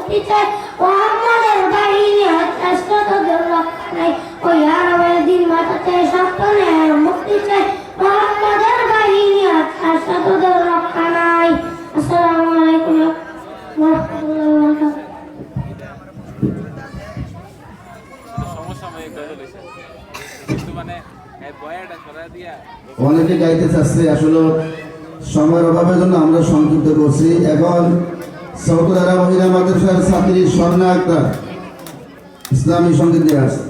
মুক্তি চাই মোহাম্মদের বাহিনী হত্যা তোদের রক্ষা নাই। ওই আরবের দিন মাথাতে সপ্তনে মুক্তি চাই। মোহাম্মদের বাহিনী হত্যা তোদের রক্ষা নাই। আসসালামু আলাইকুম অনেকে গাইতে চাচ্ছে আসলে সময়ের অভাবের জন্য আমরা সংক্ষিপ্ত করছি। এখন সৌতরা মহিলা মাদ্রাসার ছাত্রী স্বর্ণা আক্তার ইসলামী সংগীত আসছে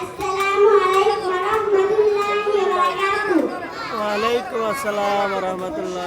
আসসালামু আলাইকুম ওয়া রাহমাতুল্লাহি ওয়া বারাকাতুহু। ওয়ালাইকুম আসসালাম রহমতুল্লাহ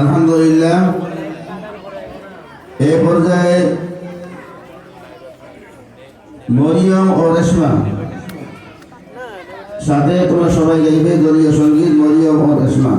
আলহামদুলিল্লাহ। এ পর্যায়ে মরিয়ম ও রেশমা সাথে তোমরা সবাই গাইবে দলীয় সংগীত মরিয়ম ও রেশমা।